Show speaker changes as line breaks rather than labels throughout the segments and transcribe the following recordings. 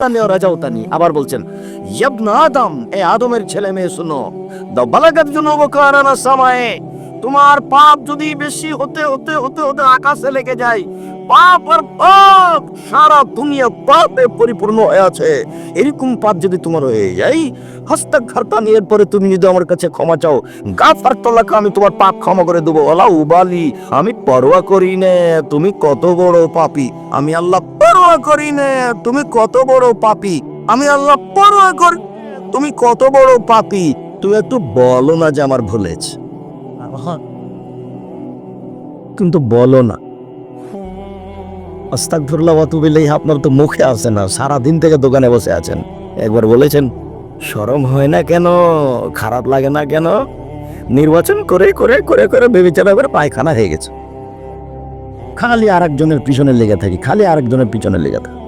রাজাউতানি আবার বলছেন, ইয়াবনা আদম, এ আদমের ছেলে মেয়ে শুনো দাও বালাগাত জুনুবকারানা তোমার পাপ যদি বেশি হতে হতে হতে হতে আকাশে লেগে যায় পাপ আর পাপ সারা দুনিয়া পাপে পরিপূর্ণ হয়ে আছে। এরকম পাপ যদি তোমার হয়ে যায় হস্তাক খারতানি এরপরে তুমি যদি আমার কাছে ক্ষমা চাও গাফার তলাকে আমি তোমার পাপ ক্ষমা করে দেবো। ওলা উবালি আমি পরোয়া করি নে তুমি কত বড় পাপি। আমি আল্লাহ পরোয়া করি নে তুমি কত বড় পাপি। আমি আল্লাহ পরোয়া করি তুমি কত বড় পাপি। তুমি একটু বলো না যে আমার ভুলেছ কিন্তু বলো না। আপনার তো মুখে আসে না সারা দিন থেকে দোকানে বসে আছেন। একবার বলেছেন শরম হয় না কেন? খারাপ লাগে না কেন? নির্বাচন করে করে করে করে বেবিচারা করে পায়খানা হয়ে গেছে। খালি আরেকজনের পিছনে লেগে থাকি, খালি আরেকজনের পিছনে লেগে থাকি।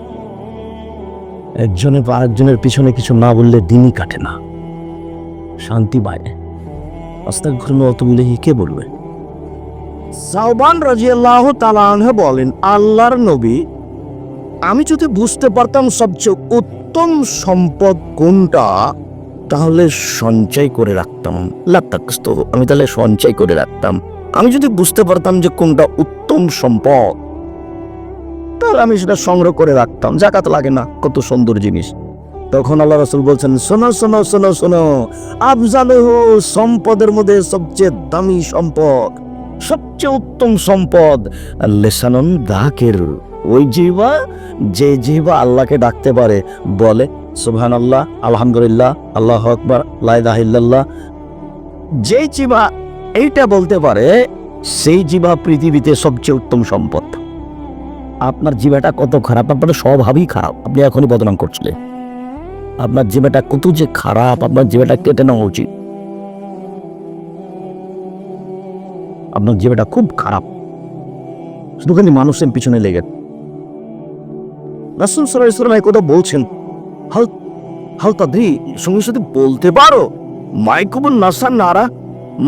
একজনের আরেকজনের পিছনে কিছু না বললে দিনই কাটে না। শান্তি পায় আস্তাগফিরুল্লাহ ওয়া অত ইলাইহি কে বলবে? সাউবান রাজিয়াল্লাহ তালাহ বলেন, আল্লাহর নবী, আমি যদি বুঝতে পারতাম সবচেয়ে উত্তম সম্পদ কোনটা, তাহলে সঞ্চয় করে রাখতাম। লাত্তাকস্ত আমি তাহলে সঞ্চয় করে রাখতাম। আমি যদি বুঝতে পারতাম যে কোনটা উত্তম সম্পদ, তাহলে আমি সেটা সংগ্রহ করে রাখতাম। জাকাত লাগে না, কত সুন্দর জিনিস। তখন আল্লাহ রসুল বলছেন, শোনো শোনো শোনো শোনো, আফজালহ সম্পদের মধ্যে সবচেয়ে দামি সম্পদ সবচেয়ে উত্তম সম্পদ। লেসানন দাকের ওই জিবা যে জিবা আল্লাহকে ডাকতে পারে, বলে সুবহান আল্লাহ আলহামদুলিল্লাহ, আল্লাহ আকবর লাইদাহিল্লাহ যে জিবা এইটা বলতে পারে, সেই জিবা পৃথিবীতে সবচেয়ে উত্তম সম্পদ। আপনার জিবাটা কত খারাপ? আপনার স্বভাবই খারাপ। আপনি এখনই বদনাম করছিলেন। আপনার জিবাটা কত যে খারাপ, আপনার জিবাটা কেটে নেওয়া উচিত। আপনার জিবাটা খুব খারাপ। শুধুখানি মানুষের পিছনে লেগে। রাসুল সাল্লাহ ইসলাম এই কথা বলছেন, হাল হাল তাদি সঙ্গে সাথে বলতে পারো মাইকুবুল নাসার নারা,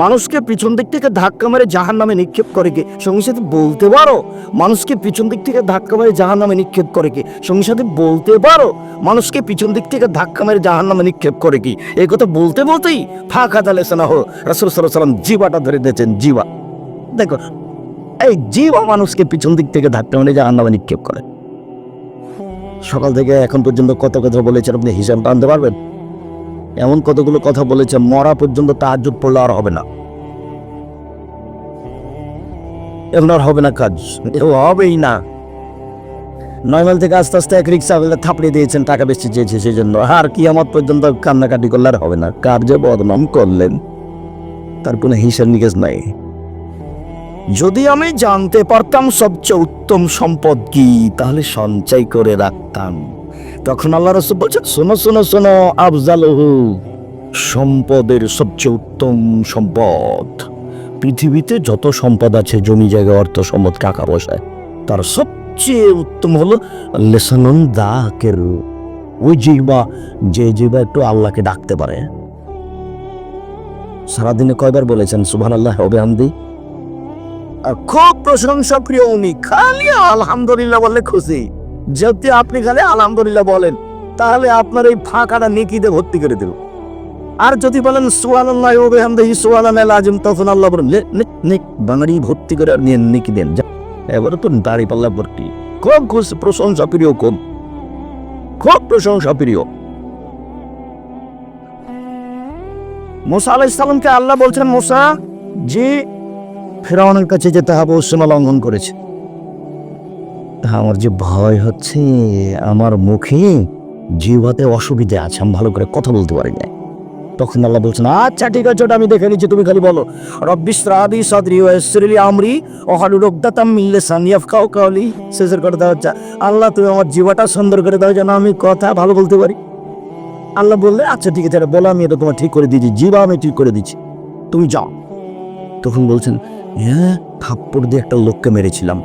মানুষকে পিছন দিক থেকে ধাক্কা মেরে জাহান নামে নিক্ষেপ করে কি? সঙ্গে সাথে বলতে পারো, মানুষকে পিছন দিক থেকে ধাক্কা মেরে জাহান নামে নিক্ষেপ করে কি? সঙ্গে সাথে বলতে পারো, মানুষকে পিছন দিক থেকে ধাক্কা মেরে জাহান নামে নিক্ষেপ করে কি? এই কথা বলতে বলতেই ফাঁকা তালেছে না হো রাসুল সাল্লাহ সাল্লাম জিবাটা ধরে দিয়েছেন জিবা দেখো, এই জীব মানুষকে পিছন দিক থেকে ধাক্কা মেরে জাহান নামে নিক্ষেপ করে। সকাল থেকে এখন পর্যন্ত কত কথা বলেছেন আপনি হিসাব টানতে পারবেন? এমন কতগুলো কথা বলেছে, মরা পর্যন্ত তাহাজুদ পড়লে আর হবে না। এখন আর হবে না কাজ হবেই না। নয় থেকে আস্তে আস্তে এক রিক্সা থাপড়িয়ে দিয়েছেন, টাকা বেশি চেয়েছে সেই জন্য আর কি আমার পর্যন্ত কান্নাকাটি করলে আর হবে না। কার যে বদনাম করলেন, তার কোনো হিসাব নিকেশ নাই। যদি আমি জানতে পারতাম সবচেয়ে উত্তম সম্পদ কি, তাহলে সঞ্চয় করে রাখতাম। তখন আল্লাহ রসুল বলছেন, শোনো শোনো শোনো, আফজালহু, সম্পদের সবচেয়ে উত্তম সম্পদ। পৃথিবীতে যত সম্পদ আছে, জমি জায়গা, অর্থ সম্পদ, টাকা পয়সায় তার সবচেয়ে উত্তম হলো লেসানন দাকের ওই জিবা যে জিবা একটু আল্লাহকে ডাকতে পারে। সারাদিনে কয়বার বলেছেন সুবহান আল্লাহ হবে আর খুব প্রশংসা প্রিয় উনি। খালি আলহামদুলিল্লাহ বললে খুশি। যদি আপনি খালি আলহামদুলিল্লাহ বলেন, তাহলে আপনার এই ফাঁকাটা নেকিতে ভর্তি করে দেব। আর যদি বলেন সুয়ালাল্লাহ ও বেহামদিহি সুয়ালাল আজম তখন আল্লাহ বলেন বাঙালি ভর্তি করে আর নিয়ে নেকি দেন এবারে তো দাড়ি পাল্লা ভর্তি। খুব খুশি প্রশংসা প্রিয় খুব। খুব প্রশংসা প্রিয় মোসা আলাইসালামকে আল্লাহ বলছেন, মোসা যে ফেরাউনের কাছে যেতে হবে, ও সীমা লঙ্ঘন করেছে। আমার যে ভয় হচ্ছে, আমার মুখে জিহ্বাতে অসুবিধা আছে, আমি ভালো করে কথা বলতে পারি না তখন আল্লাহ বলছেন আচ্ছা ঠিক আছে, ওটা আমি দেখে নিচ্ছি, তুমি খালি বলো। রব্বিস রাদি সাদরি ওয়াসরিলি আমরি ও হালু রব্দাতাম মিল্লে সানিয়াফ কাউ কাউলি শেষের করে দেওয়া হচ্ছে আল্লাহ, তুমি আমার জিহ্বাটা সুন্দর করে দাও, যেন আমি কথা ভালো বলতে পারি। আল্লাহ বললে আচ্ছা ঠিক আছে বলো, আমি এটা তোমার ঠিক করে দিচ্ছি জিবা আমি ঠিক করে দিচ্ছি তুমি যাও। তখন বলছেন হ্যাঁ থাপ্পড় দিয়ে একটা লোককে মেরেছিলাম।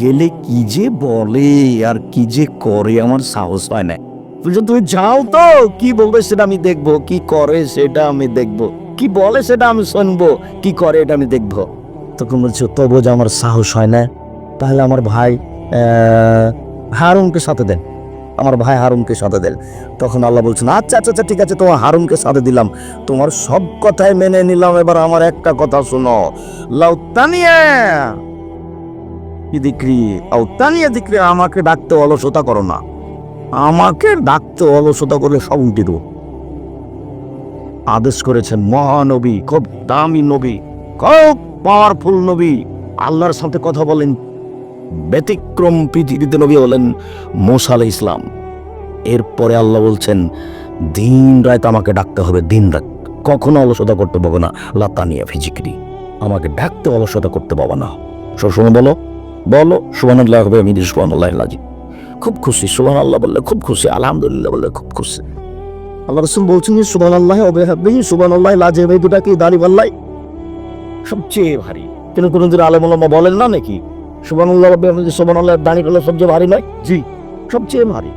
গেলে কি যে বলে আর কি যে করে আমার সাহস হয় না। বলছে, তুমি যাও তো, কি বলবে সেটা আমি দেখব, কি করে সেটা আমি দেখব, কি বলে সেটা আমি শুনব, কি করে এটা আমি দেখব? তখন বলছে, তবু যে আমার সাহস হয় না, তাহলে আমার ভাই হারুনকে সাথে দেন। আমার ভাই হারুনকে সাথে দেন। তখন আল্লাহ বলছেন আচ্ছা আচ্ছা আচ্ছা ঠিক আছে, তোমার হারুনকে সাথে দিলাম। তোমার সব কথাই মেনে নিলাম। এবার আমার একটা কথা শোনো। লাউতানিয়া দিক্রি দিক্রি, আমাকে ডাকতে অলসতা করো না। আমাকে ডাকতে অলসতা করলে সব উল্টে দেবো। আদেশ করেছেন মহানবী, খুব দামি নবী, খুব পাওয়ারফুল নবী। আল্লাহর সাথে কথা বলেন ব্যতিক্রম পৃথিবীতে নবী হলেন মোসা আলাই ইসলাম এরপরে আল্লাহ বলছেন, দিন রাত আমাকে ডাকতে হবে, দিন রাত কখনো অলসতা করতে পাবো না। লাতানিয়া ফিজিক্রি আমাকে ডাকতে অলসতা করতে পাবো না। সবসময় বলো বলো সুবান আল্লাহ হবে, আমি সুবান আল্লাহ লাজি খুব খুশি সুবান আল্লাহ বললে খুব খুশি, আলহামদুলিল্লাহ বললে খুব খুশি। আল্লাহ রসুল বলছেন সুবান আল্লাহ হবে, হাবি সুবান আল্লাহ লাজে ভাই দুটা কি দাড়ি পাল্লাই সবচেয়ে ভারী। কিন্তু কোনোদিন আলম আলমা বলেন না নাকি রব্বে হামদি করলে সবচেয়ে ভারী নয়? জি। সবচেয়ে ভারী।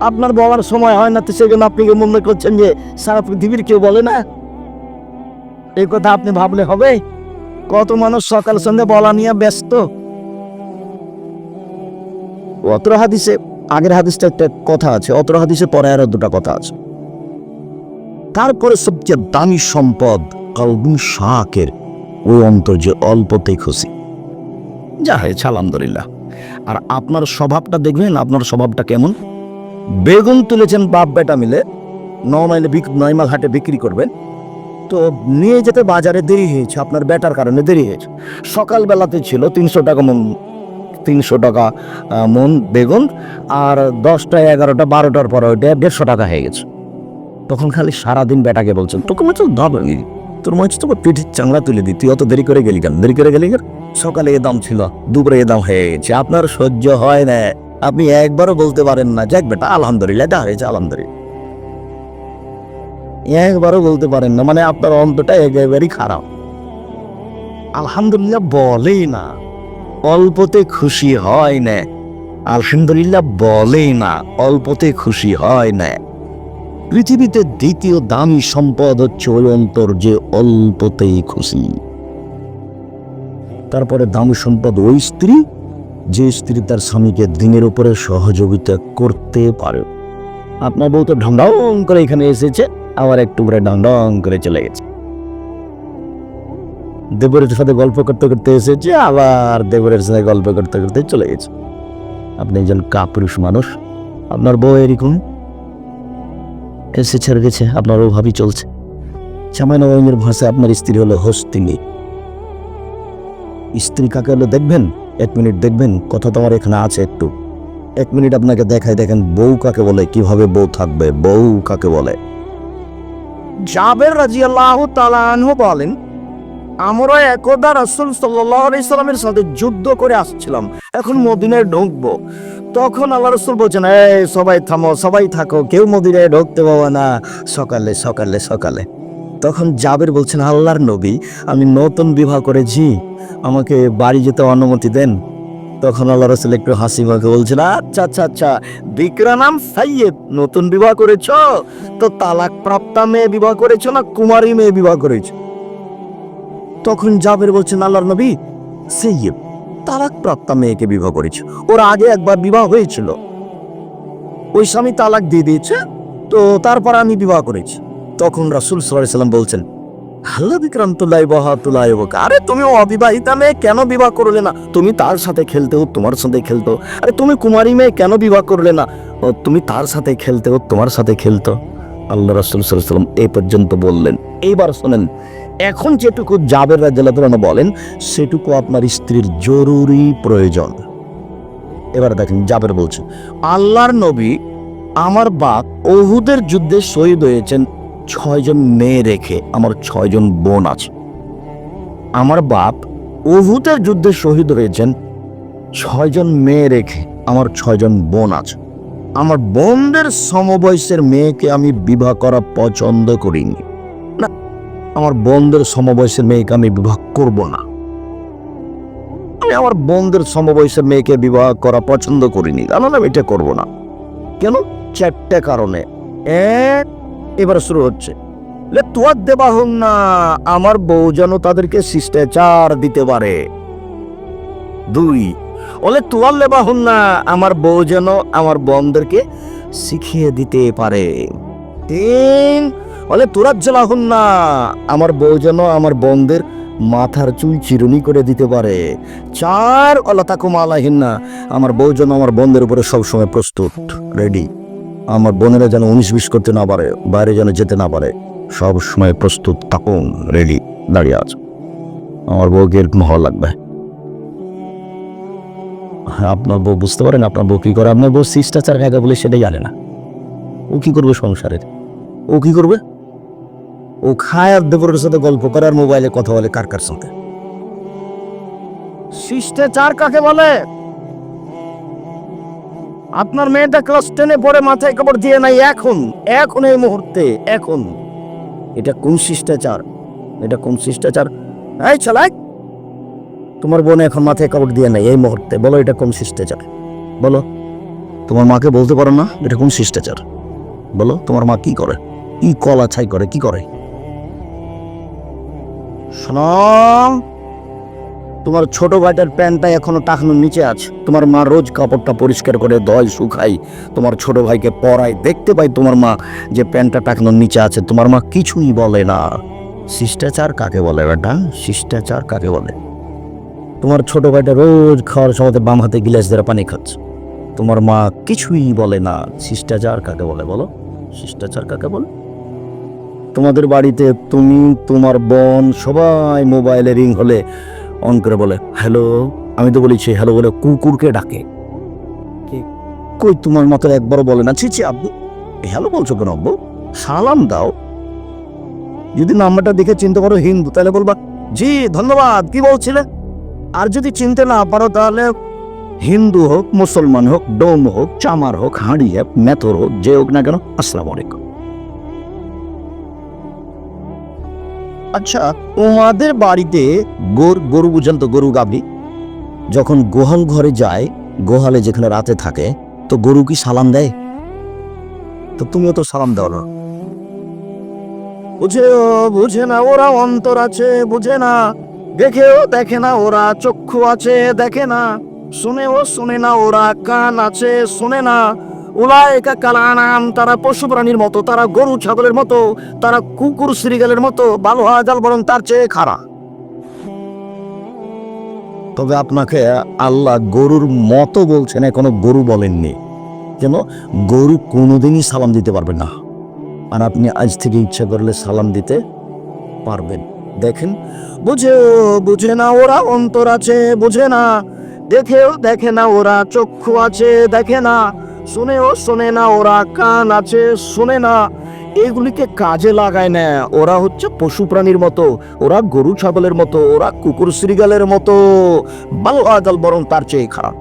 আপনার বলার সময় হয় না তো সেজন্য আপনি মনে করছেন যে সারা পৃথিবীর কেউ বলে না? এই কথা আপনি ভাবলে হবে। কত মানুষ সকাল সন্ধ্যে বলা নিয়ে ব্যস্ত। অতর হাদিসে আগের হাদিসটা একটা কথা আছে অতর হাদিসে পরে আরও দুটা কথা আছে। তারপরে সবচেয়ে দামি সম্পদ কালবুন শাকের ওই অন্তর যে অল্পতেই খুশি। যা হয়েছে, আলহামদুলিল্লাহ। আর আপনার স্বভাবটা দেখবেন, আপনার স্বভাবটা কেমন? বেগুন তুলেছেন বাপ বেটা মিলে ন মাইলে বিক, নয় মাল হাটে বিক্রি করবেন। তো নিয়ে যেতে বাজারে দেরি হয়েছে, আপনার বেটার কারণে দেরি হয়েছে। সকালবেলাতে ছিল তিনশো টাকা মন, তিনশো টাকা মন বেগুন, আর দশটা, এগারোটা, বারোটার পর ওইটা দেড়শো টাকা হয়ে গেছে। তখন খালি সারাদিন বেটাকে বলছেন, তোকে দাম নেই। তোর হচ্ছে তোমার পিঠির চাংলা তুলে দিই, তুই অত দেরি করে গেলি কেন? দেরি করে গেলি কেন? সকালে এ দাম ছিল, দুপুরে এ দাম হয়ে গেছে আপনার সহ্য হয় না। আপনি একবারও বলতে পারেন না, যাক বেটা, আলহামদুলিল্লাহ এটা হয়েছে, আলহামদুলিল্লাহ। একবারও বলতে পারেন না মানে আপনার অন্তটা একেবারেই খারাপ। আলহামদুলিল্লাহ বলেই না, অল্পতে খুশি হয় না। আলহামদুলিল্লাহ বলেই না, অল্পতে খুশি হয় না। পৃথিবীতে দ্বিতীয় দামি সম্পদ হচ্ছে ওই অন্তর যে অল্পতেই খুশি। তারপরে দামি সম্পদ ওই স্ত্রী যে স্ত্রী তার স্বামীকে দিনের উপরে সহযোগিতা করতে পারে। আপনার বউ তো ঢং করে এখানে এসেছে, আবার একটু করে ঢং করে চলে গেছে। দেবরের সাথে গল্প করতে করতে এসেছে, আবার দেবরের সাথে গল্প করতে করতে চলে গেছে। আপনি একজন কাপুরুষ মানুষ, আপনার বউ এরকম এসে ছেড়ে গেছে আপনার ওভাবেই চলছে। চামাইনবাইনের ভাষায় আপনার স্ত্রী হলো হস্তিনী। স্ত্রী কাকে হলো দেখবেন? এক মিনিট দেখবেন, কথা তোমার এখানে আছে একটু। এক মিনিট আপনাকে দেখাই দেখেন, বউ কাকে বলে, কীভাবে বউ থাকবে, বউ কাকে বলে। জাবের রাজি আল্লাহ তালানহ বলেন আমরা একদা রাসুল সাল্লামের সাথে যুদ্ধ করে আসছিলাম, এখন মদিনায় ঢুকবো। তখন আল্লাহ রসুল বলছেন, এই, সবাই থামো, সবাই থাকো, কেউ মদিনায় ঢুকতে পাবো না। সকালে সকালে সকালে। তখন জাবের বলছেন, আল্লাহর নবী, আমি নতুন বিবাহ করেছি। আমাকে বাড়ি যেতে অনুমতি দেন। তখন আল্লাহ রসুল একটু হাসি মাখে বলছেন আচ্ছা আচ্ছা আচ্ছা বিক্রা নাম সাইয়েদ, নতুন বিবাহ করেছ? তো তালাক প্রাপ্তা মেয়ে বিবাহ করেছ না কুমারী মেয়ে বিবাহ করেছ? তখন জাবের বলছেন, আল্লাহর নবী সৈয়দ তালাক প্রাপ্তা মেয়েকে বিবাহ করেছ। ওর আগে একবার বিবাহ হয়েছিল। ওই স্বামী তালাক দিয়ে দিয়েছে, তো তারপর আমি বিবাহ করেছি। তখন রাসুল সাল্লাহ সাল্লাম বলছেন আল্লাহ বিক্রান্তলাই বহাতুলাই আরে তুমি অবিবাহিতা মেয়ে, কেন বিবাহ করলে না? তুমি তার সাথে খেলতে হো তোমার সাথে খেলতো। আরে তুমি কুমারী মেয়ে, কেন বিবাহ করলে না? ও, তুমি তার সাথে খেলতে হো তোমার সাথে খেলতো। আল্লাহ রাসুল সাল্লাম এই পর্যন্ত বললেন। এইবার শোনেন, এখন যেটুকু জাবের রাজ্লাহ বলেন, সেটুকু আপনার স্ত্রীর জরুরি প্রয়োজন। এবার দেখেন, জাবের বলছে, আল্লাহর নবী আমার বাপ ওহুদের যুদ্ধে শহীদ হয়েছেন ছয়জন মেয়ে রেখে আমার ছয়জন বোন আছে। আমার বাপ ওহুদের যুদ্ধে শহীদ হয়েছেন। ছয়জন মেয়ে রেখে আমার ছয়জন বোন আছে। আমার বোনদের সমবয়সের মেয়েকে আমি বিবাহ করা পছন্দ করিনি। না, আমার বোনদের সমবয়সের মেয়েকে আমি বিবাহ করব না। আমি আমার বোনদের সমবয়সের মেয়েকে বিবাহ করা পছন্দ করিনি। কারণ আমি এটা করব না। কেন? চারটে কারণে। এক এবার শুরু হচ্ছে। না, আমার বউ যেন তাদেরকে শিষ্টাচার দিতে পারে। দুই, ওলে তুয়ার লেবা হন না, আমার বউ যেন আমার বোনদেরকে শিখিয়ে দিতে পারে। তিন বলে তোরার জ্বালা হন না, আমার বউ যেন আমার বোনদের মাথার চুল চিরুনি করে দিতে পারে। চার, ওলা অলতা কুমালাহীন না আমার বউ যেন আমার বোনদের উপরে সবসময় প্রস্তুত, রেডি। আমার বোনেরা যেন উনিশ বিশ করতে না পারে, বাইরে যেন যেতে না পারে। সব সময় প্রস্তুত থাকুন, রেডি, দাঁড়িয়ে আছে। আমার বউকে এরকম হওয়া লাগবে? হ্যাঁ আপনার বউ বুঝতে পারেন, আপনার বউ কি করে? আপনার বউ শিষ্টাচার কাকা বলে সেটাই জানে না। ও কি করবে সংসারের? ও কি করবে? ও খায় আর দেবরের সাথে গল্প করে আর মোবাইলে কথা বলে কার কার সাথে শিষ্টাচার কাকে বলে? আপনার মেয়েটা ক্লাস টেনে পড়ে মাথায় কাপড় দিয়ে নাই এখন এখন এই মুহূর্তে, এখন। এটা কোন শিষ্টাচার? এটা কোন শিষ্টাচার? এই চালাক তোমার বোন এখন মাথায় কাপড় দিয়ে নাই এই মুহূর্তে, বলো এটা কোন শিষ্টাচার? বলো। তোমার মাকে বলতে পারো না, এটা কোন শিষ্টাচার? বলো, তোমার মা কি করে? কি কলা ছাই করে, কি করে? শোনো তোমার ছোট ভাইটার প্যান্টটা এখনও টাকানোর নিচে আছে। তোমার মা রোজ কাপড়টা পরিষ্কার করে দয় শুকাই তোমার ছোট ভাইকে পরায় দেখতে পাই তোমার মা যে প্যান্টটা টাকানোর নিচে আছে। তোমার মা কিছুই বলে না। শিষ্টাচার কাকে বলে বেটা? শিষ্টাচার কাকে বলে? তোমার ছোট ভাইটা রোজ খাওয়ার সময় বাম হাতে গিলাস ধরে পানি খাচ্ছে। তোমার মা কিছুই বলে না। শিষ্টাচার কাকে বলে বলো? শিষ্টাচার কাকে বলে? তোমাদের বাড়িতে তুমি, তোমার বোন সবাই মোবাইলে রিং হলে অন করে বলে, হ্যালো? আমি তো বলেছি, হ্যালো, বলে কুকুরকে ডাকে। কই তোমার মতো একবারও বলে না? ছি আব্বু। হ্যালো, বলছো কেন, আব্বু? সালাম দাও। যদি নাম্বারটা দেখে চিনতে পারো হিন্দু, তাহলে বলবা, জি, ধন্যবাদ, কি বলছিলে? আর যদি চিনতে না পারো, তাহলে হিন্দু হোক, মুসলমান হোক, ডোম হোক, চামার হোক, হাঁড়ি হোক, মেথর হোক, যে হোক না কেন, আসসালামু আলাইকুম। আচ্ছা তোমাদের বাড়িতে গরু গরু বুঝেন তো গরু গাবি যখন গোহাল ঘরে যায়, গোহালে যেখানে রাতে থাকে, তো গরু কি সালাম দেয়? তো তুমিও তো সালাম দাও না। বুঝে বুঝে না, ওরা অন্তর আছে, বুঝে না। দেখেও দেখে না, ওরা চক্ষু আছে, দেখে না। শুনেও শুনে না, ওরা কান আছে, শুনে না। উলায়কা কালানাম, তারা পশু প্রাণীর মতো, তারা গরু ছাগলের মতো, তারা কুকুর শ্রীগালের মতো ভালো হাজাল বরং তার চেয়ে খারাপ তবে আপনাকে আল্লাহ গরুর মতো বলছেন, এখনও গরু বলেননি। যেন গরু কোনোদিনই সালাম দিতে পারবে না। আর আপনি আজ থেকে ইচ্ছা করলে সালাম দিতে পারবেন। দেখেন বুঝেও বুঝে না ওরা অন্তর আছে, বুঝে না। দেখেও দেখে না ওরা, চক্ষু আছে, দেখে না। শুনেও শোনে না ওরা, কান আছে শোনে না। এগুলিকে কাজে লাগায় না ওরা হচ্ছে পশু প্রাণীর মতো, ওরা গরু ছাগলের মতো, ওরা কুকুর শ্রীগালের মতো। ভালো আদাল বরং তার চেয়ে খারাপ।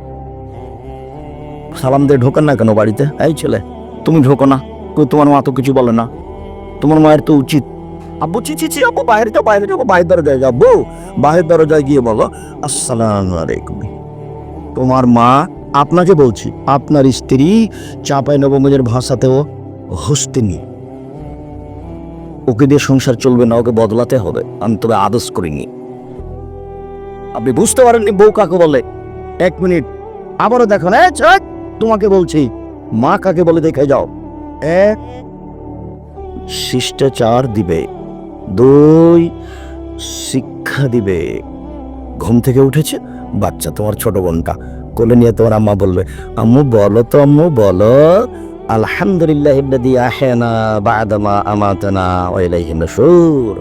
সালাম দিয়ে ঢোকেন না কেন বাড়িতে? এই ছেলে, তুমি ঢোকো না। কই তোমার মা তো কিছু বলে না। তোমার মায়ের তো উচিত। আব্বু চি চি চি আব্বু, বাইরে যাও, বাইরে যাব বাইরের দরজায় যাব বাইরের দরজায় গিয়ে বলো, আসসালাম আলাইকুম। তোমার মা আপনাকে বলছি, আপনার স্ত্রী চাপাই নবমজের ভাষাতেও হস্তিনী ওকে দিয়ে সংসার চলবে না, ওকে বদলাতে হবে। আমি তবে আদেশ করিনি আপনি বুঝতে পারেননি বউ কাকে বলে। এক মিনিট, আবারও দেখো না তোমাকে বলছি, মা কাকে বলে দেখে যাও। এক, শিষ্টাচার দিবে। দুই, শিক্ষা দিবে। ঘুম থেকে উঠেছে, বাচ্চা তোমার ছোট বোনটা। কোলে নিয়ে তোমার আম্মা বলবে, আম্মু বলো তো, আম্মু বলো, আলহামদুলিল্লাহ ইবনাদি আহেনা বাদামা আমাতানা ওয়াইলাইহি নশুর।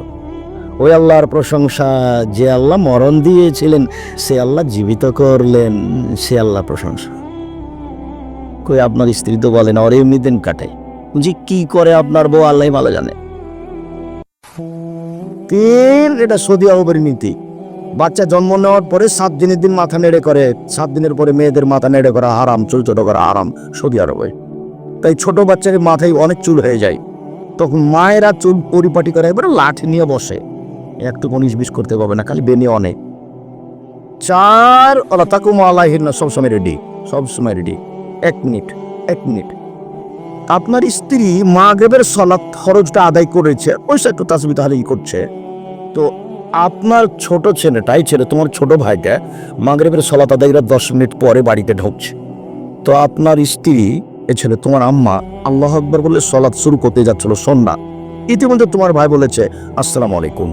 ওই আল্লাহর প্রশংসা, যে আল্লাহ মরণ দিয়েছিলেন, সে আল্লাহ জীবিত করলেন, সে আল্লাহ প্রশংসা। কই আপনার স্ত্রী তো বলেন আর এমনি দিন কাটে। জি কি করে আপনার বউ আল্লাহ ভালো জানে? এটা সৌদি আরবের নীতি। বাচ্চা জন্ম নেওয়ার পরে সাত দিনের দিন মাথা নেড়ে করে। সাত দিনের পরে মেয়েদের মাথা নেড়ে করা আরাম চুল ছোট করা আরাম সৌদি আরবে। তাই ছোট বাচ্চাকে মাথায় অনেক চুল হয়ে যায়। তখন মায়েরা চুল পরিপাটি করে এবারে লাঠি নিয়ে বসে। একটু উনিশ বিশ করতে পারবে না, খালি বেনে অনেক। চার ওলা তাকু মালাহিন না সবসময় রেডি সবসময় রেডি এক মিনিট এক মিনিট। আপনার স্ত্রী মা মাগরেবের সলাৎ খরচটা আদায় করেছে, পয়সা একটু তাসবি তাহলেই করছে। তো আপনার ছোট ছেলেটাই ছেলে, তোমার ছোট ভাইটা মাগরেবের সলাত আদায়রা দশ মিনিট পরে বাড়িতে ঢুকছে। তো আপনার স্ত্রী, এ ছেলে, তোমার আম্মা, আল্লাহ আকবর বলে সলাৎ শুরু করতে যাচ্ছিল সন্না ইতিমধ্যে তোমার ভাই বলেছে, আসসালামু আলাইকুম।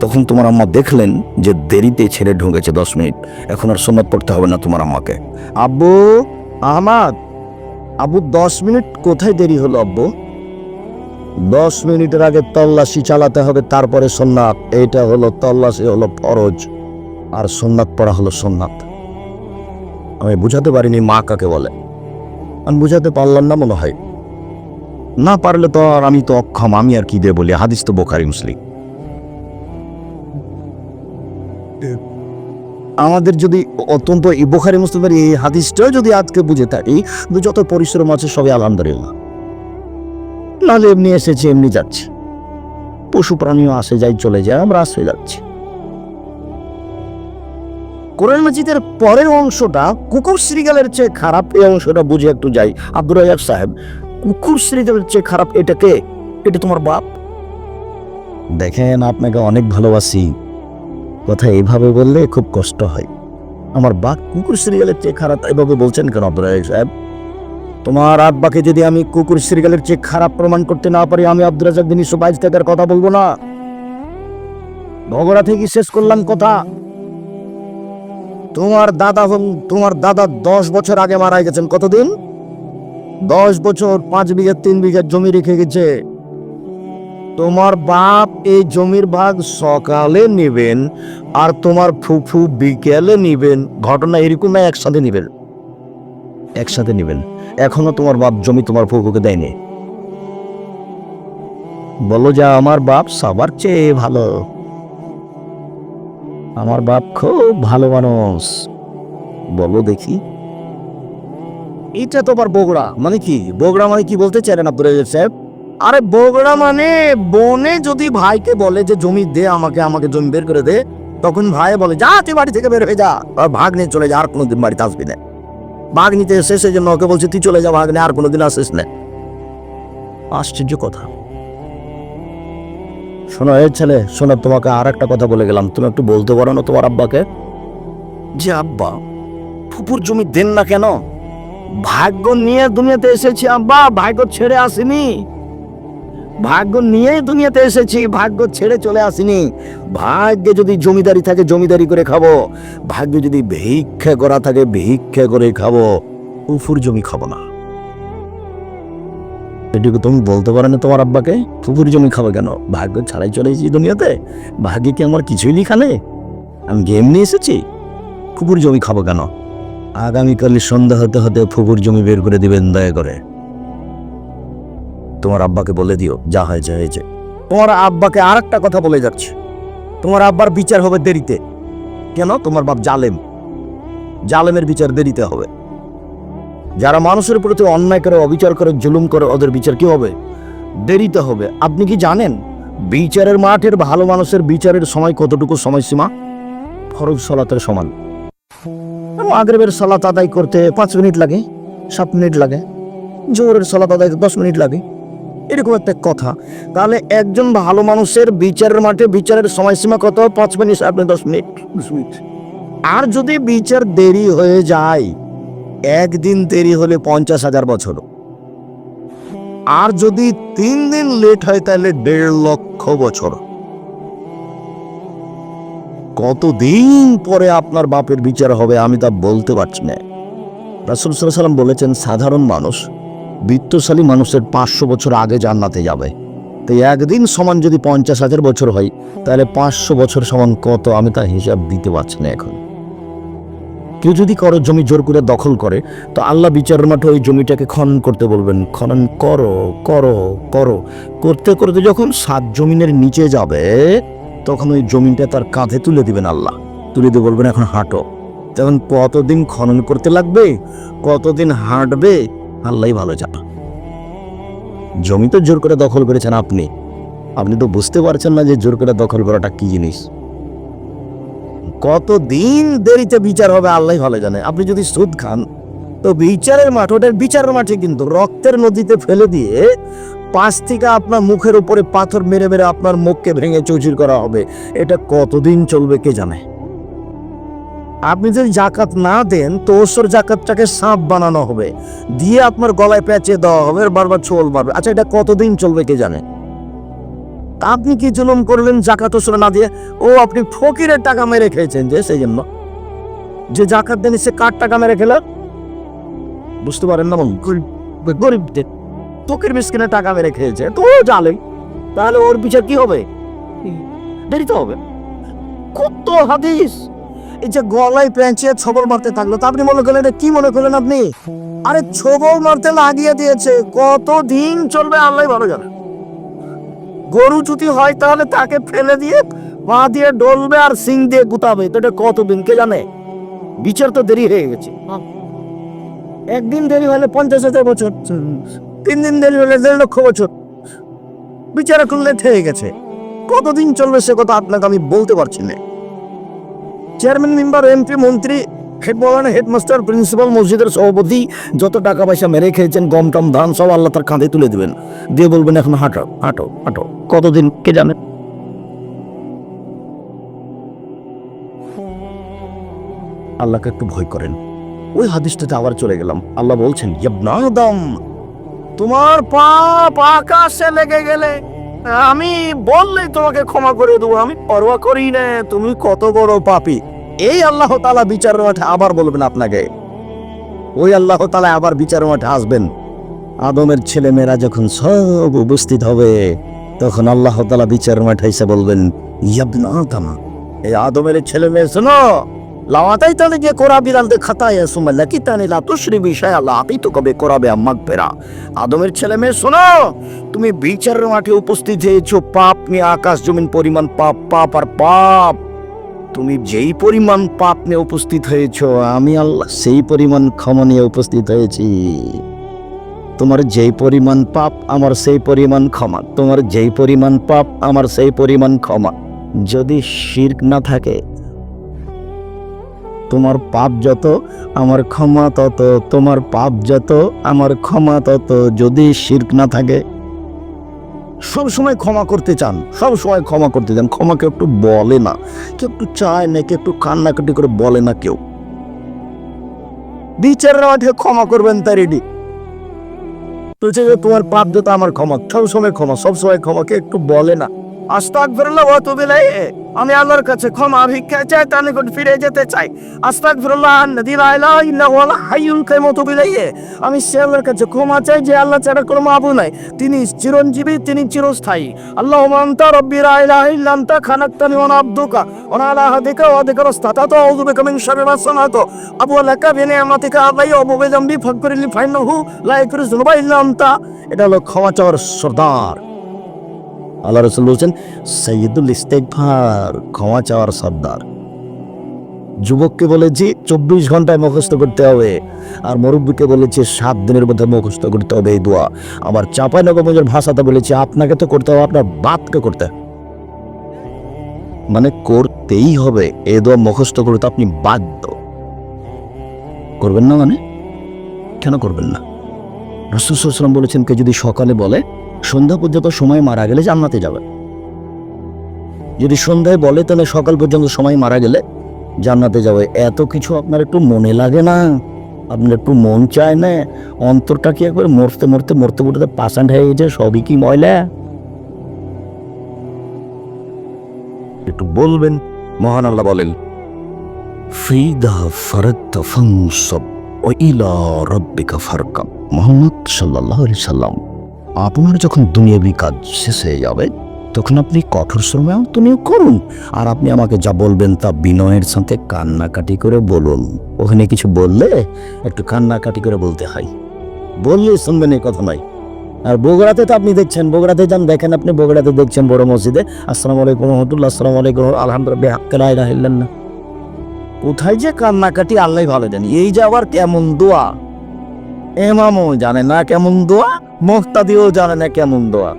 তখন তোমার আম্মা দেখলেন যে দেরিতে ছেলে ঢুকেছে দশ মিনিট। এখন আর সোনাত পড়তে হবে না তোমার আম্মাকে। আব্বু, আহমাদ আবু দশ মিনিট কোথায় দেরি হলো আব্বু? দশ মিনিটের আগে তল্লাশি চালাতে হবে, তারপরে সোননাথ। এইটা হলো তল্লাশি, হলো ফরজ। আর সোননাথ পড়া হলো সোননাথ। আমি বুঝাতে পারিনি মা কাকে বলে। আমি বুঝাতে পারলাম না মনে হয়। না পারলে তো আর আমি তো অক্ষম, আমি আর কি দিয়ে বলি? হাদিস তো বোখারি, মুসলিম। আমাদের যদি অত্যন্ত বোখারি, মুসলিমের এই হাদিসটাও যদি আজকে বুঝে থাকি যত পরিশ্রম আছে সবই আলহামদুলিল্লাহ। নাহলে এমনি এসেছে, এমনি যাচ্ছে। পশু প্রাণীও আসে, যাই চলে যায়, আমরা আসে যাচ্ছি। কোরআন মাজিদের পরের অংশটা কুকুর শ্রীগালের চেয়ে খারাপ, এই অংশটা বুঝে একটু যাই। আব্দুর রাজাক সাহেব, কুকুর শ্রীগালের চেয়ে খারাপ এটাকে এটা তোমার বাপ? দেখেন, আপনাকে অনেক ভালোবাসি। কথা এইভাবে বললে খুব কষ্ট হয়। আমার বাপ কুকুর সিরিয়ালের চেয়ে খারাপ, এভাবে বলছেন কেন আব্দুর সাহেব? তোমার আব্বাকে যদি আমি কুকুর সিরিয়ালের চেয়ে খারাপ প্রমাণ করতে না পারি, আমি আব্দুর রাজাক দিন বাইশ টাকার কথা বলব না। বগরা থেকে শেষ করলাম কথা। তোমার দাদা তোমার দাদা দশ বছর আগে মারা গেছেন, কতদিন? দশ বছর পাঁচ বিঘা, তিন বিঘা জমি রেখে গেছে। তোমার বাপ এই জমির ভাগ সকালে নেবেন আর তোমার ফুফু বিকেলে নিবেন। ঘটনা এরকম একসাথে নিবেন। একসাথে নেবেন। এখনও তোমার বাপ জমি তোমার ফুফুকে দেয়নি। বলো যা আমার বাপ সবার চেয়ে ভালো। আমার বাপ খুব ভালো মানুষ। বলো দেখি। এটা তো আবার বগুড়া মানে কি? বগুড়া মানে কি বলতে চাইলেন আব্দুল সাহেব? আরে বগুড়া মানে বনে যদি ভাইকে বলে যে জমি দে আমাকে আমাকে জমি বের করে দে, তখন ভাই বলে, যা তুই বাড়ি থেকে বের হয়ে যা। ভাগ নিয়ে চলে যা, আর কোনোদিন বাড়িতে আসবি না। ভাগ নিতে জন্য ওকে বলছে, তুই চলে যা ভাগ আর কোনোদিন আসিস না। আশ্চর্য কথা। শোনো এ ছেলে, শোনো, তোমাকে আর একটা কথা বলে গেলাম। তুমি একটু বলতে পারো না তোমার আব্বাকে? যে আব্বা, ফুপুর জমি দেন না কেন? ভাগ্য নিয়ে দুনিয়াতে এসেছি, আব্বা, ভাগ্য ছেড়ে আসিনি। ভাগ্য নিয়েই দুনিয়াতে এসেছি, ভাগ্য ছেড়ে চলে আসিনি। ভাগ্যে যদি জমিদারি থাকে, জমিদারি করে খাব। ভাগ্যে যদি ভিক্ষা করা থাকে, ভিক্ষা করে খাব। উফুর জমি খাব না। এটুকু তুমি বলতে পারো না তোমার আব্বাকে? ফুফুর জমি খাব কেন? ভাগ্য ছাড়াই চলে এসেছি দুনিয়াতে। ভাগ্যে কি আমার কিছুই লিখা নেই? আমি গেম নিয়ে এসেছি? ফুফুর জমি খাব কেন? আগামীকাল সন্ধ্যা হতে হতে ফুফুর জমি বের করে দিবেন দয়া করে। তোমার আব্বাকে বলে দিও, যা হয়েছে হয়েছে। তোমার আব্বাকে আর একটা কথা বলে যাচ্ছে। তোমার আব্বার বিচার হবে দেরিতে। কেন? তোমার বাপ জালেম। জালেমের বিচার দেরিতে হবে। যারা মানুষের প্রতি অন্যায় করে, অবিচার করে, জুলুম করে, ওদের বিচার কি হবে? দেরিতে হবে। আপনি কি জানেন বিচারের মাঠের ভালো মানুষের বিচারের সময় কতটুকু সময়সীমা? ফরজ সলাতের সমান। আগরেবের সালাত আদায় করতে পাঁচ মিনিট লাগে, সাত মিনিট লাগে। জোরের সালাত আদায় দশ মিনিট লাগে। এরকম একটা কথা। তাহলে একজন ভালো মানুষের বিচারের মাঠে বিচারের সময়সীমা কত? পাঁচ মিনিট মিনিট দশ মিনিট? দশ মিনিট। আর যদি বিচার দেরি হয়ে যায় একদিন দেরি হলে পঞ্চাশ হাজার বছর। আর যদি তিন দিন লেট হয় তাহলে দেড় লক্ষ বছর। কতদিন পরে আপনার বাপের বিচার হবে আমি তা বলতে পারছি না। রাসুল সাল্লাম বলেছেন সাধারণ মানুষ বিত্তশালী মানুষের পাঁচশো বছর আগে জান্নাতে যাবে। তো একদিন সমান যদি পঞ্চাশ হাজার বছর হয়, তাহলে পাঁচশো বছর সমান কত আমি তা হিসাব দিতে পারছি না এখন। কেউ যদি কারও, জমি জোর করে দখল করে, তো আল্লাহ বিচারের মাঠে ওই জমিটাকে খনন করতে বলবেন, খনন করো করো করো। করতে করতে যখন সাত জমিনের নিচে যাবে, তখন ওই জমিটা তার কাঁধে তুলে দিবেন আল্লাহ। তুলে দিয়ে বলবেন, এখন হাঁটো। তখন কতদিন খনন করতে লাগবে, কতদিন হাঁটবে আল্লাহ ভালো জানা। জমি তো জোর করে দখল করেছেন আপনি। আপনি তো বুঝতে পারছেন না যে জোর করে দখল করাটা কি জিনিস। কতদিন দেরিতে বিচার হবে আল্লাহ ভালো জানে। আপনি যদি সুদ খান, তো বিচারের মাঠ, ওটার বিচারের মাঠে কিন্তু রক্তের নদীতে ফেলে দিয়ে পাশ থেকে আপনার মুখের উপরে পাথর মেরে মেরে আপনার মুখকে ভেঙে চৌচির করা হবে। এটা কতদিন চলবে কে জানে? আপনি যদি জাকাত না দেন তো ওসর জাকাতটাকে সাপ বানানো হবে। দিয়ে আপনার গলায় প্যাঁচে দেওয়া হবে বারবার ছোল মারবে আচ্ছা এটা কতদিন চলবে কে জানে? আপনি কি জুলুম করলেন জাকাত ওসর না দিয়ে? ও আপনি ফকিরের টাকা মেরে খেয়েছেন যে সেই জন্য। যে জাকাত দেন সে কার টাকা মেরে খেলেন বুঝতে পারেন না গরিব- গরিবদের। ফকির মিসকিনের টাকা মেরে খেয়েছে তো ও জালে তাহলে ওর বিচার কি হবে? দেরি তো হবে। কত হাদিস! এই যে গলায় পেঁচিয়ে ছবল মারতে থাকল, তা আপনি মনে করলেন কি মনে করলেন আপনি? আরে, ছবল মারতে লাগিয়ে দিয়েছে কত দিন চলবে আল্লাহ ভালো জানে। গরু যদি হয় তাহলে তাকে ফেলে দিয়ে পা দিয়ে ডলবে আর সিং দিয়ে গুতাবে, তো এটা কতদিন, কে জানে? বিচার তো দেরি হয়ে গেছে। একদিন দেরি হলে পঞ্চাশ হাজার বছর, তিন দিন দেরি হলে দেড় লক্ষ বছর। বিচার করলে থেকে গেছে। কতদিন চলবে সে কথা আপনাকে আমি বলতে পারছি না। চেয়ারম্যান মেম্বার এমপি মন্ত্রী হেড মৌলানা হেডমাস্টার প্রিন্সিপাল মসজিদের সভাপতি, যত টাকা পয়সা মেরে খেয়েছেন, গম টম, ধান, সব আল্লাহ তার কাঁধে তুলে দিবেন। দিয়ে বলবেন, এখন হাঁটো হাঁটো হাঁটো। কতদিন কে জানে? আল্লাহকে একটু ভয় করেন। ওই হাদিসটাতে আবার চলে গেলাম। আল্লাহ বলছেন ইবনাদম তোমার পাপ আকাশে লেগে গেলে আমি বললেই তোমাকে ক্ষমা করে দেবো, আমি পরোয়া করি না, তুমি কত বড় পাপি। এই আল্লাহ তালা বিচার মাঠে আবার বলবেন আপনাকে। ওই আল্লাহ তালা আবার বিচার মাঠে আসবেন। আদমের ছেলে মেয়েরা যখন সব উপস্থিত হবে, তখন আল্লাহ তালা বিচারের মাঠে এসে বলবেন ইয়াবনাতামা এই আদমের ছেলে মেয়ে শোনো লাওয়াতাই তাহলে গিয়ে কোরা বিড়াল দে খাতায় সুমা লাকি তানি লা তুশরি বিষয় আল্লাহ আপনি তো কবে করাবে আমাক পেরা আদমের ছেলে মেয়ে, শোনো, তুমি বিচারের মাঠে উপস্থিত হয়েছো, পাপ নিয়ে আকাশ জমিন পরিমাণ পাপ পাপ আর পাপ। তুমি যেই পরিমাণ পাপ নিয়ে উপস্থিত হয়েছো, আমি আল্লাহ সেই পরিমাণ ক্ষমা নিয়ে উপস্থিত হয়েছি। তোমার যেই পরিমাণ পাপ, আমার সেই পরিমাণ ক্ষমা। তোমার যেই পরিমাণ পাপ, আমার সেই পরিমাণ ক্ষমা। যদি শির্ক না থাকে তোমার পাপ যত, আমার ক্ষমা তত, তোমার পাপ যত, আমার ক্ষমা তত, যদি শির্ক না থাকে। সব সময় ক্ষমা করতে চান, সব সময় ক্ষমা করতে চান ক্ষমা কেউ একটু বলে না কেউ একটু চায় না কেউ একটু কান্নাকাটি করে বলে না কেউ। বিচারের মাঠে ক্ষমা করবেন তাই রেডি যে তোমার পাপ যত, আমার ক্ষমা, সব সময় ক্ষমা, সব সময় ক্ষমা কেউ একটু বলে না। আস্তাক ফিরল্লাহ তুবু ইলাইহি আমি আল্লাহর কাছে ক্ষমা ভিক্ষা চাই, তার নিকট ফিরে যেতে চাই। আস্তাক ফিরল্লাহ নদী লা ইলাহা ইল্লা হুয়াল হাইয়ুল কাইয়ুম তুবু আমি সে আল্লাহর কাছে ক্ষমা চাই যে আল্লাহ ছাড়া কোনো মাবুদ নাই। তিনি চিরঞ্জীবী, তিনি চিরস্থায়ী। আল্লাহুম্মা আনতা রাব্বি ইলাহা ইল্লা আনতা খালাকতানি, ওয়া আবদুকা। ওয়া আলা আহদিকা ওয়া আদিকা রাস্তাতাতু আউযু বিকা মিন শাররি মা সানাতু। আবু লাকা বিনিআমাতিকা আলাইয়া ওয়া বিযামবি, ফাগফিরলি, ফাইন্নাহু লা ইয়াগফিরু যুনুবা আনতা। এটা হলো ক্ষমা চাওয়ার সর্দার। আল্লাহ রসুল বলছেন সৈয়দুল ইস্তেকভার ক্ষমা চাওয়ার সর্দার। যুবককে বলেছি চব্বিশ ঘন্টায় মুখস্থ করতে হবে। আর মুরব্বীকে বলেছি সাত দিনের মধ্যে মুখস্থ করতে হবে এই দোয়া। আবার চাপাই নগমজের ভাষাতে বলেছি, আপনাকে তো করতে হবে, আপনার বাপকে করতে। মানে করতেই হবে, এ দোয়া মুখস্থ করতে আপনি বাধ্য। করবেন না মানে? কেন করবেন না? রসুলাম বলেছেন, কে যদি সকালে বলে সন্ধ্যা পর্যন্ত সময় মারা গেলে জান্নাতে যাবে। যদি সন্ধ্যায় বলে তাহলে সকাল পর্যন্ত সময় মারা গেলে জান্নাতে যাবে। এত কিছু আপনার একটু মনে লাগে না? আপনার একটু মন চায় না? অন্তরটা কি একবার মরতে মরতে মরতে মরতে পাশান্ট হয়ে গেছে? সবই কি ময়লা? একটু বলবেন মহান আল্লাহ বলেন ফিদা ফারাত ফানসব ও ইলা রব্বিকা ফারকাব। মোহাম্মদ সাল্লাল্লাহু আলাইহি সাল্লাম। আপনার যখন দুনিয়াবি কাজ শেষ হয়ে যাবে, তখন আপনি কঠোর শ্রমেও তুমিও করুন। আর আপনি আমাকে যা বলবেন তা বিনয়ের সাথে কান্নাকাটি করে বলুন। ওখানে কিছু বললে একটু কান্নাকাটি করে বলতে হয়। বললে শুনবেন এই কথা নয়। আর বগুড়াতে তো আপনি দেখছেন, বগুড়াতে যান, দেখেন আপনি বগুড়াতে দেখছেন বড় মসজিদে। আসসালামু আলাইকুম রহমতুল্লাহ, আসসালামু আলাইকুম আলহামদুলিল্লাহ না কোথায় যে কান্নাকাটি আল্লাহ ভালো জানি। এই যে আবার কেমন দোয়া? এমামও জানে না কেমন দোয়া? মোহতাদিও জানে না কেমন দোয়া।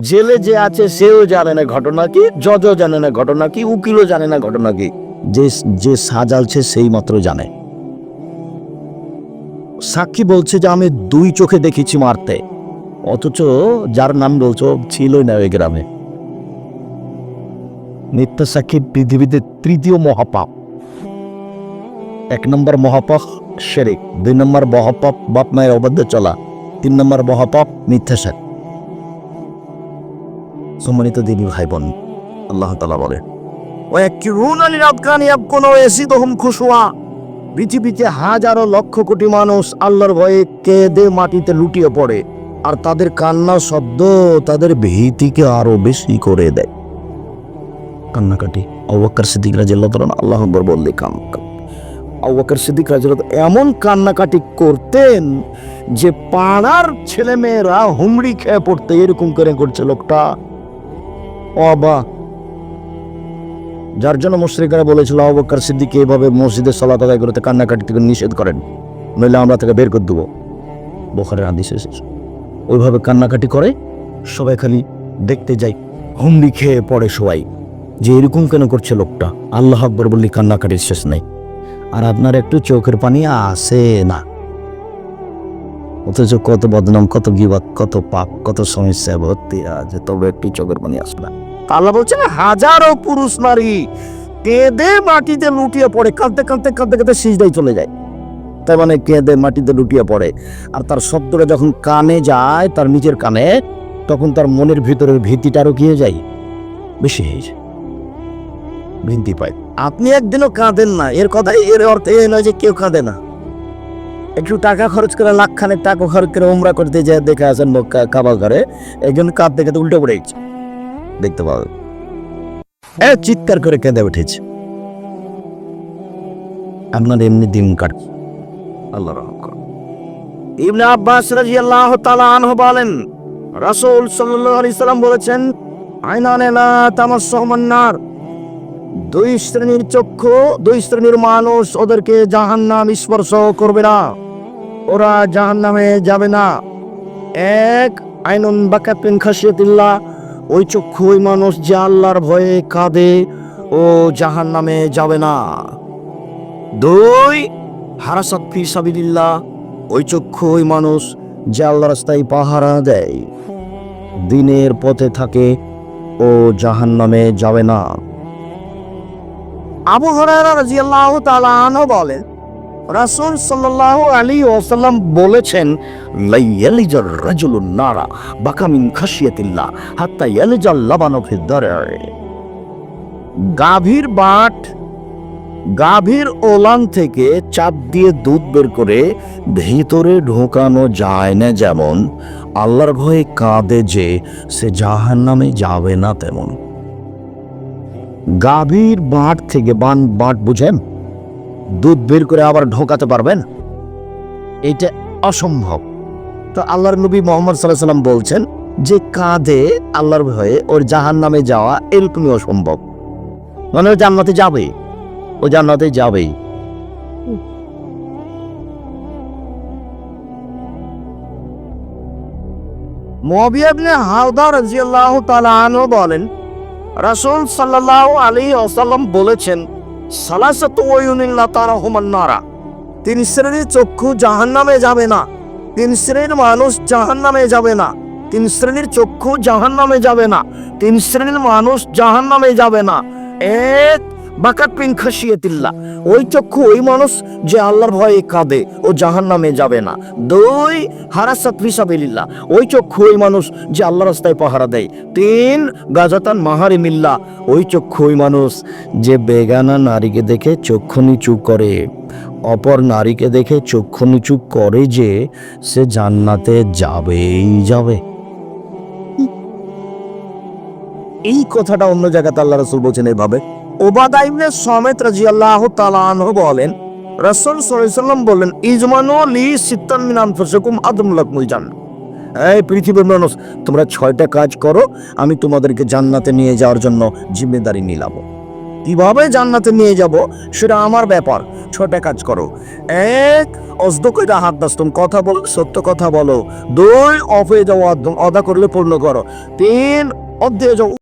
জেলে যে আছে সেও জানে না ঘটনা কি জজ জানে না ঘটনা কি, উকিলও জানে না ঘটনা কি। যে যে সাজালছে সেই মাত্র জানে। সাক্ষী বলছে যে আমি দুই চোখে দেখেছি মারতে। অথচ যার নাম বলছো ছিলই না ওই গ্রামে। মিথ্যা সাক্ষী পৃথিবীতে তৃতীয় মহাপাপ। এক নম্বর মহাপাপ শেরিক, দুই নম্বর মহাপাপ বাপ মায়ের অবাধ্য চলা। তিন নম্বর মহাপাপ মিথ্যা সাক্ষী সম্মানিত দিনী ভাই বোন আল্লাহ তালা বলে পৃথিবীতে হাজারো লক্ষ কোটি মানুষ আল্লাহর ভয়ে কেঁদে মাটিতে লুটিয়ে পড়ে, আর তাদের কান্না শব্দ তাদের ভীতিকে আরও বেশি করে দেয়। কান্নাকাটি অবাক্কার সিদ্দিক রাজিয়াল্লাহ তাআলা আল্লাহ আকবর বললে কাম। অবাক্কার সিদ্দিক রাজিয়াল্লাহ এমন কান্নাকাটি করতেন যে পাড়ার ছেলেমেয়েরা হুমড়ি খেয়ে পড়তে এরকম করে করছে লোকটা। অবা যার জন্য মুশ্রিকরা বলেছিল অবকার সিদ্দিক এভাবে মসজিদের সলাত আদায় করতে কান্নাকাটি থেকে নিষেধ করেন, নইলে আমরা তাকে বের করে দেবো। বোখারের আদিস এসেছে। ওইভাবে কান্নাকাটি করে, সবাই খালি দেখতে যাই হুমড়ি খেয়ে পড়ে সবাই, যে এরকম কেন করছে লোকটা? আল্লাহ আকবর বললি কান্নাকাটির শেষ নেই। আর আপনার একটু চোখের পানি আসে না। অথচ কত বদনাম, কত গিবাদ কত পাপ, কত সমস্যা, ভর্তি আছে তবে একটু চোখের পানি আসবে না। আল্লাহ বলছেন, হাজারো পুরুষ নারী কেঁদে মাটিতে লুটিয়ে পড়ে, কাঁদতে কাঁদতে কাঁদতে কাঁদতে সিজদাই চলে যায়। তার মানে কেঁদে মাটিতে লুটিয়ে পড়ে। আর তার শব্দটা যখন কানে যায়, তার নিজের কানে, তখন তার মনের ভিতরের ভীতিটা আরও গিয়ে যায়। বেশি হয়ে যায়। ভীতি পায়। আপনি একদিনও কাঁদেন না। এর কথাই, এর অর্থ এই নয় যে কেউ কাঁদে না। একটু টাকা খরচ করে লাখ খানেক টাকা খরচ করে উমরা করতে যায়, দেখে আসেন কাবা ঘরে। একজন কাঁদতে কাঁদতে উল্টে পড়ে গেছে। দেখতে পাবে এ চিৎকার করে কেঁদে উঠেছে। আপনার এমনি দিন কাট আল্লাহ রহম ইবনে আব্বাস রাদিয়াল্লাহু তাআলা আনহু বলেন, রাসূল সাল্লাল্লাহু আলাইহি সাল্লাম বলেছেন, আইনানে লা তামাসসাহুমান নার দুই শ্রেণির চক্ষু, দুই শ্রেণির মানুষ ওদেরকে জাহান্নাম স্পর্শ করবে না। ওরা জাহান্নামে যাবে না। এক, আইনুন বাকাতিন খাসিয়াতিল্লাহ ওই চক্ষু, ওই মানুষ যে আল্লাহর ভয়ে কাঁদে ও জাহান নামে যাবে না। দুই, হারাসাত ফি ওই চক্ষু, ওই মানুষ যে আল্লাহ রাস্তায় পাহারা দেয়, দিনের পথে থাকে ও জাহান নামে যাবে না। আবু হরাইরা রাদিয়াল্লাহু তাআলা বলেন, রাসূল সাল্লাল্লাহু আলাইহি ওয়াসাল্লাম বলেছেন লাইয়ালিজার রাজুলুন নারা বাকা মিন খাশিয়াতিল্লাহ হাত্তা ইয়ালিজাল লাবানু ফিদ গাভীর বাট, গাভীর ওলান থেকে চাপ দিয়ে দুধ বের করে ভিতরে ঢোকানো যায় না যেমন, আল্লাহর ভয়ে কাঁদে যে, সে জাহান্নামে যাবে না তেমন। গাভীর বাট থেকে বান বাট বুঝেন? দুধ বের করে আবার ঢোকাতে পারবেন? এটা অসম্ভব। তো আল্লাহর নবী মোহাম্মদ সাল্লাহ সাল্লাম বলছেন, যে কাঁধে আল্লাহর ভয়ে ওর জাহান নামে যাওয়া এরকমই অসম্ভব। মানে ও জান্নাতে যাবে ও জান্নাতে যাবেই। মুয়াবিয়া হাওদা রাদিয়াল্লাহু তাআলা আনহু বলেন রাসূল সাল্লাহ আলী আসাল্লাম বলেছেন নারা তিন শ্রেণির চক্ষু জাহান্নামে যাবে না। তিন শ্রেণির মানুষ জাহান নামে যাবে না। তিন শ্রেণির চক্ষু জাহান্নামে যাবে না। তিন শ্রেণির মানুষ জাহান্নামে যাবে না। এক বাকাত পিন খাসিয়াতিল্লাহ ওই চক্ষু, ওই মানুষ যে আল্লাহর ভয়ে কাঁদে ও জাহান্নামে যাবে না। দুই, হারাসাত ফিসাবিলিল্লাহ। ওই চক্ষু, ওই মানুষ যে আল্লাহ রাস্তায় পাহারা দেয়। তিন, গাজাতান মাহারি মিল্লা ওই চক্ষু, ওই মানুষ যে বেগানা নারীকে দেখে চক্ষু নিচু করে। অপর নারীকে দেখে চক্ষু নিচু করে যে সে জান্নাতে যাবেই যাবে। এই কথাটা অন্য জায়গাতে আল্লাহ রসুল বলছেন এইভাবে ওবাদা ইবনে সমেত রাদিয়াল্লাহু তাআলা আনহু বলেন, রাসূল সাল্লাল্লাহু বলেন, ইজমানু লি সিত্তান মিন আনফুসিকুম আদম লাকুমুল জান্নাহ। এই পৃথিবীর মানুষ, তোমরা ছয়টা কাজ করো, আমি তোমাদেরকে জান্নাতে নিয়ে যাওয়ার জন্য জিম্মেদারি নিলাম। কীভাবে জান্নাতে নিয়ে যাব সেটা আমার ব্যাপার, ছয়টা কাজ করো। এক অজদকইটা হাত দাস্তম কথা বলো, সত্য কথা বলো। দুই, অফে যাওয়া অদা করলে পূর্ণ করো। তিন অধ্যে যাও